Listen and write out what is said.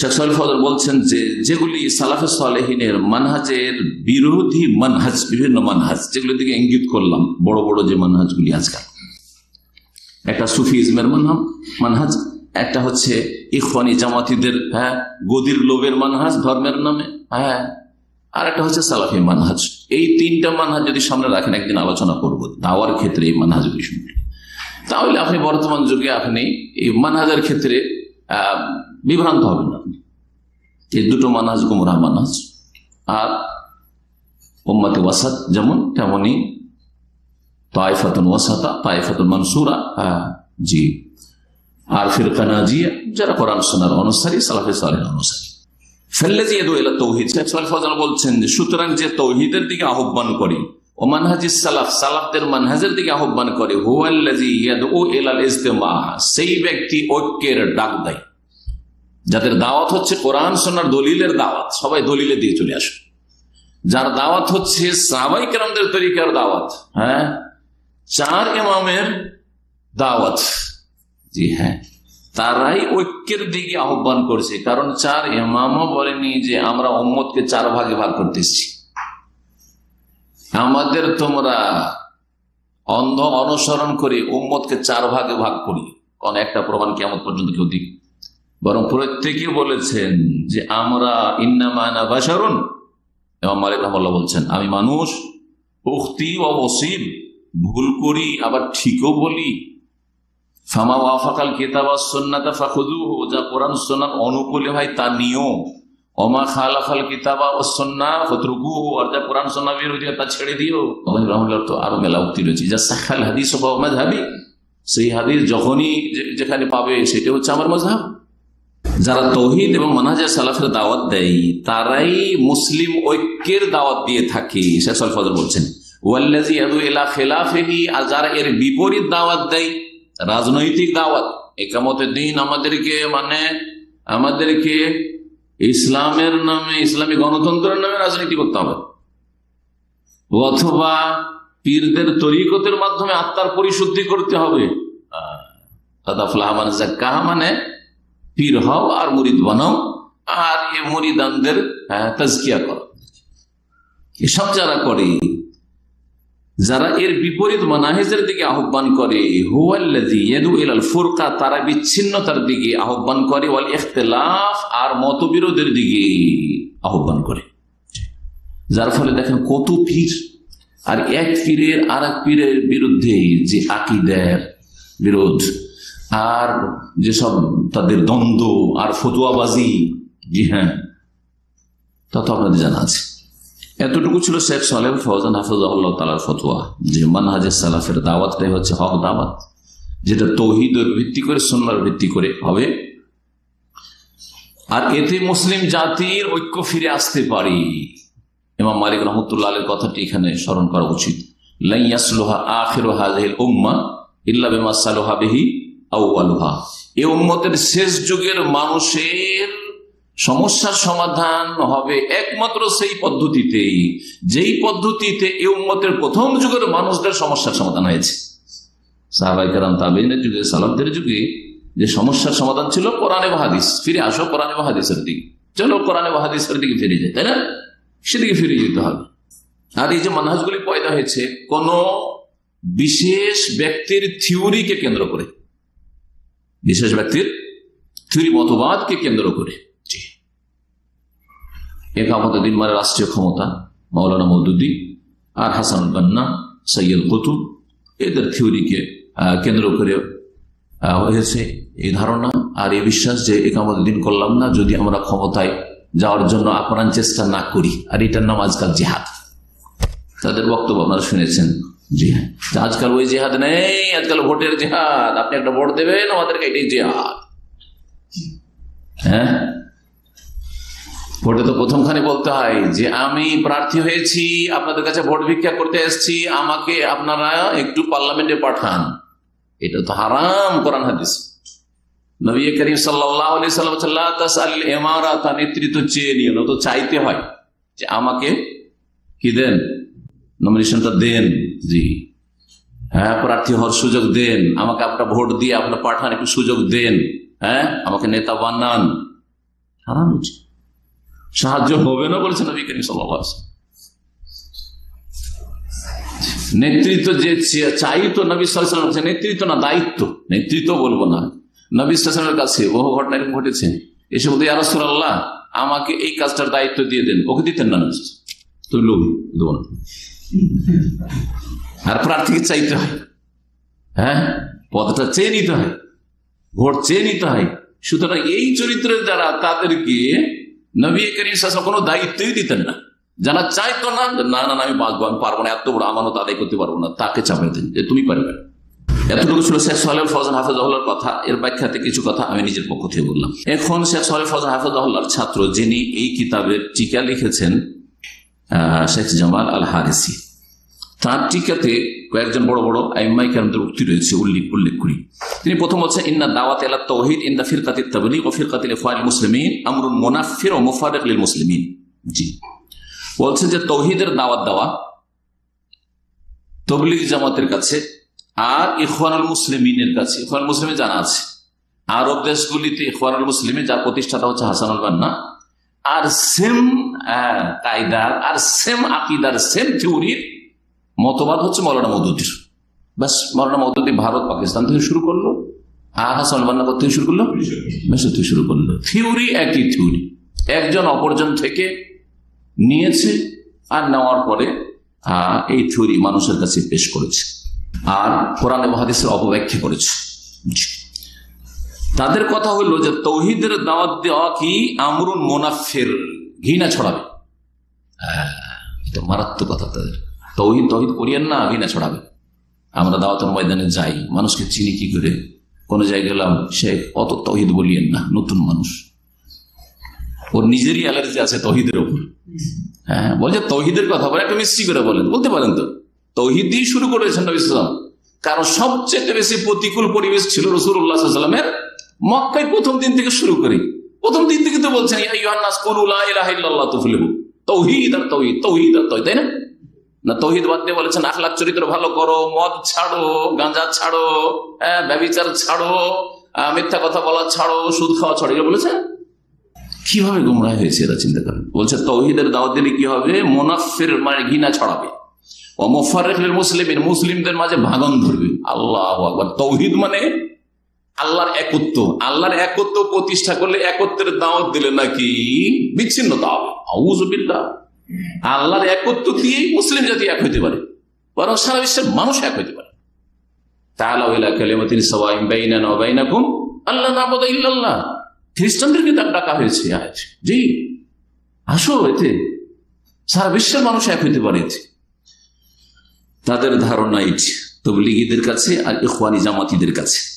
শেখ ফদর বলছেন যে, যেগুলি সালাফে সালেহিনের মানহাজের বিরোধী মানহাজ, বিভিন্ন মানহাজ যেগুলোর দিকে ইঙ্গিত করলাম, বড় বড় যে মানহাজগুলি আজকাল। একটা সুফি ইজমের মানহাম, মানহাজ, একটা হচ্ছে ইফানি জামাতিদের হ্যাঁ গদির লোভের মানহাজ, ধর্মের নামে হ্যাঁ আর একটা হচ্ছে সালাফি মানহাজ। এই তিনটা মানহাজ যদি সামনে রাখেন, একদিন আলোচনা করব, দাওয়ার ক্ষেত্রে এই মানহাজগুলি শুনবে তাহলে আপনি বর্তমান যুগে আপনি এই মানহাজের ক্ষেত্রে বিভ্রান্ত হবেন আপনি। এই দুটো মানহাজ গুমরা মানহাজ আর উম্মাতে ওয়াসাত যেমন তেমনই ওয়াসাতা মানসুরা। হ্যাঁ জি। আর যারা কোরআন সোনার অনুসারী, সালাফে সালের অনুসারী। এলা তৌহিদ বলছেন যে, সুতরাং যে তৌহিদের দিকে আহ্বান করি, ও মানহাজি সালাফ, সালাফদের মানহাজের দিকে আহ্বান করে হুয়াল্লাজি ইয়াদউ ইলাল ইজতিমা, সেই ব্যক্তি ঐক্যের ডাক দেয়। যাদের দাওয়াত হচ্ছে কোরআন সোনার দলিলের দাওয়াত, সবাই দলিলে দিয়ে চলে আসে। যার দাওয়াত হচ্ছে সাহাবাই কেরামদের তরিকার দাওয়াত হ্যাঁ? চার ইমামের দাওয়াত। জি হ্যাঁ। তারাই ঐক্যের দিকে আহ্বান করছে, কারণ চার ইমামও বলেনি যে আমরা উম্মতকে চার ভাগে ভাগ করতে এসেছি। আমাদের তোমরা অন্ধ অনুসরণ করে উম্মতকে চার ভাগে ভাগ করি কোন একটা প্রমাণ কেমন পর্যন্ত কেউ দিক বরং প্রত্যেকে বলেছেন যে, আমরা ইন্নামানা এবং মালিক রহমাল্লাহ বলছেন, আমি মানুষ উক্তি ও ওসিব ভুল করি, আবার ঠিকও বলি। ফামা ওয়াফাকাল কিতাব সন্নাতা ফাখুদু যা কোরআন সন্ন্যাত অনুকূলে হয়, তা নিও অমা খালাফাল কিতাবা ও সন্না ফতরুকু আর যা কোরআন সন্না বিরোধী তা ছেড়ে দিও। রহমাল্লাহ তো আরও মেলা উক্তি রয়েছে। যা সাক্ষাল হাদিস ও মজহাবি সেই হাদিস যখনই যেখানে পাবে, সেটা হচ্ছে আমার মজহাব যারা তৌহিদ এবং মানাজা সালাফের দাওয়াত দেয়, তারাই মুসলিম ঐক্যের দাওয়াত দিয়ে থাকে, শেখ সাল বলছেন। ওয়াল্লাজি ইয়াদু ইলা খেলাফেহি, আর যারা এর বিপরীত দাওয়াত দেয়, রাজনৈতিক দাওয়াত, একামতের দিন আমাদেরকে মানে আমাদেরকে ইসলামের নামে, ইসলামী গণতন্ত্রের নামে রাজনীতি করতে হবে। অথবা পীরদের তরিকতের মাধ্যমে আত্মার পরিশুদ্ধি করতে হবে। মানে পীর হও আর মুরিদ বানাও আর এ মুরিদানদের হ্যাঁ, তাজকিয়া করো। এসব যারা করে যারা এর বিপরীত মানাহেজের দিকে আহ্বান করে ফুরকা তারা বিচ্ছিন্নতার দিকে আহ্বান করে ওয়াল আর মতবিরোধের দিকে আহ্বান করে। যার ফলে দেখেন কত পীর আর এক পীরের আর এক পীরের বিরুদ্ধে যে আকিদের বিরোধ আর যেসব তাদের দ্বন্দ্ব আর ফতুয়াবাজি, জি হ্যাঁ তা তো আপনাদের জানা আছে। এতটুকু ছিল শেখ সালেম ফৌজান হাফিজাহুল্লাহ তালার ফতুয়া, যে মানহাজের সালাফের দাওয়াতটাই হচ্ছে হক দাওয়াত, যেটা তৌহিদের ভিত্তি করে সন্ন্যার ভিত্তি করে হবে। আর এতে মুসলিম জাতির ঐক্য ফিরে আসতে পারি। ইমাম মালিক রহমতুল্লাহ কথাটি এখানে স্মরণ করা উচিত। লাইয়াসলোহা আখির হাজহিল উম্মা ইল্লা বেমা সালোহা বেহি আউআলুহা এ উম্মতের শেষ যুগের মানুষের সমস্যার সমাধান হবে একমাত্র সেই পদ্ধতিতেই, যেই পদ্ধতিতে এ উম্মতের প্রথম যুগের মানুষদের সমস্যার সমাধান হয়েছে। সালামদের যুগে যে সমস্যার সমাধান ছিল বাহাদিস ফিরে আসো বাহাদিসের দিকে। চলো দিকে যায় তাই না? সেদিকে ফিরে যেতে হবে। আর এই যে মানহাজগুলি হয়েছে, কোন বিশেষ ব্যক্তির থিওরিকে কেন্দ্র করে বিশেষ ব্যক্তির থিওরি মতবাদকে কেন্দ্র করে। একামতে দিন মানে রাষ্ট্রীয় ক্ষমতা মৌলানা মৌদুদ্দি আর হাসান বান্না সৈয়দ কুতুব, এদের থিওরিকে কেন্দ্র করে হয়েছে এই ধারণা। আর এই বিশ্বাস যে একামত দিন করলাম না, যদি আমরা ক্ষমতায় যাওয়ার জন্য আপ্রাণ চেষ্টা না করি, আর এটার নাম আজকাল জেহাদ। তাদের বক্তব্য আপনারা শুনেছেন। আজকাল ওই জেহাদ নেই, আজকাল ভোটের জেহাদ। আপনি একটা ভোট দেবেন, আমাদেরকে এটাই জেহাদ। হ্যাঁ? ভোটে তো প্রথমখানে বলতে হয় যে আমি প্রার্থী হয়েছি, আপনাদের কাছে ভোট ভিক্ষা করতে এসেছি, আমাকে আপনারা একটু পার্লামেন্টে পাঠান। এটা তো হারাম কোরআন হাদিস। নবী করিম সাল্লাহ নেতৃত্ব চেয়ে নিয়ে তো চাইতে হয় যে আমাকে কি দেন? নমিনেশনটা দেন জি। হ্যাঁ প্রার্থী হওয়ার সুযোগ দেন। আমাকে আপনার ভোট দিয়ে আপনার পাঠান, একটু সুযোগ দেন। হ্যাঁ আমাকে নেতা বানান। হারাম সাহায্য হবে না বলেছেন নবী করিম আলাইহি নেতৃত্ব যে চাই তো নবী কাছে নেতৃত্ব না, দায়িত্ব। নেতৃত্ব বলব না। নবী কাছে বহু ঘটনা এরকম ঘটেছে। এসব ইয়ারসুল আল্লাহ আমাকে এই কাজটার দায়িত্ব দিয়ে দেন। ওকে দিতেন না নবী। তুমি লোভী দেবো না আর প্রার্থীকে চাইতে হয়। হ্যাঁ? পদটা চেয়ে নিতে হয়। ভোট চেয়ে নিতে হয়। সুতরাং এই চরিত্রের যারা তাদেরকে নবী করিম সাল্লাল্লাহু কোনো দায়িত্বই দিতেন না। যারা চাইতো না না না আমি বাঁচবো আমি পারব না, এত বড় আমানত আদায় করতে পারব না, তাকে চাপাইতেন যে তুমি পারবে না। এতটুকু ছিল শেখ সোহেল ফজান হাফেজাহুল্লার কথা। এর ব্যাখ্যাতে কিছু কথা আমি নিজের পক্ষ থেকে বললাম। এখন শেখ সোহেল ফজান হাফেজাহুল্লার ছাত্র যিনি এই কিতাবের টিকা লিখেছেন শেখ জামাল আল হারিসি তার টিকাতে কয়েকজন বড় বড় আইমাই কেরামদের উক্তি রয়েছে উল্লেখ উল্লেখ করি। তিনি প্রথম বলছেন, ইন্না দাওয়াত এলা তৌহিদ ইন দা ফিরকাতি তাবলিগ ও ফিরকাতিল ইখওয়ানিল মুসলিমিন আমরুন মুনাফির ও মুফারিক লিল মুসলিমিন। জি। বলছেন যে তৌহিদের দাওয়াত দেওয়া তবলিগ জামাতের কাছে আর ইখওয়ানুল মুসলিমিনের কাছে। ইখওয়ানুল মুসলিমে জানা আছে, আরব দেশগুলিতে ইখওয়ানুল মুসলিমে যার প্রতিষ্ঠাতা হচ্ছে হাসানুল বান্না আর সেম কায়দার, আর সেম আকিদার সেম থিওরির মতবাদ হচ্ছে মৌলানা মদুদির ব্যাস, মৌলানা মদুদি ভারত, পাকিস্তান থেকে শুরু করল। আর হাসান থেকে শুরু করল। মেসর থেকে শুরু করল। থিওরি একই থিওরি একজন অপরজন থেকে নিয়েছে আর নেওয়ার পরে এই থিওরি মানুষের কাছে পেশ করেছে। আর কোরআন এবং হাদিসের অপব্যাখ্যা করেছে। তাদের কথা হলো যে তৌহিদের দাওয়াত দেওয়া কি? আমরুন মোনাফের। ঘৃণা ছড়াবে। মারাত্মক কথা তাদের। তৌহিদ, তহিদ করিয়েন না, ঘৃণা ছড়াবে। আমরা দাওয়াতের ময়দানে যাই, মানুষকে চিনি কি করে? কোন জায়গায় গেলাম, সে অত তহিদ বলিয়েন না, নতুন মানুষ। ওর নিজেরই অ্যালার্জি আছে তহিদের উপর হ্যাঁ বলছে তহিদের কথা, বলে একটা মিষ্টি করে বলেন, বলতে পারেন তো। তৌহিদ দিয়ে শুরু করেছেন নবী সাল্লাম কারণ সবচেয়ে বেশি প্রতিকূল পরিবেশ ছিল রসুল্লাহ মক্কায় প্রথম দিন থেকে শুরু করি। প্রথম দিন থেকে তো বলছেন তৌহিদ আর তৌহিদ তৌহিদ আর তৌহিদ, তাই না? না, তৌহিদ বাদ দিয়ে বলেছেন, আখলাক চরিত্র ভালো করো, মদ ছাড়ো, গাঁজা ছাড়ো হ্যাঁ ব্যবিচার ছাড়ো মিথ্যা কথা বলা ছাড়ো, সুদ খাওয়া ছাড়ো, এগুলো বলেছে? কীভাবে গুমরাহ হয়েছে এরা চিন্তা করেন? বলছে, তৌহিদের দাওয়াত দিলে কি হবে? মোনাফের মানে ঘৃণা ছড়াবে। ও মোফারেফের মুসলিমের মুসলিমদের মাঝে ভাগন ধরবে। আল্লাহ আকবার। তৌহিদ মানে আল্লাহর একত্ব আল্লাহর একত্ব প্রতিষ্ঠা করলে একত্রের দাওয়াত দিলে নাকি বিচ্ছিন্নতা হবে। আউজবিল্লাহ আল্লাহর একত্ব দিয়েই মুসলিম জাতি এক হইতে পারে, বরং সারা বিশ্বের মানুষ এক হইতে পারে। আল্লাহ ডাকা হয়েছে জি। এতে। সারা বিশ্বের মানুষ এক পারে তাদের ধারণা এটি তবলিগীদের কাছে আর ইখওয়ানি জামাতিদের কাছে।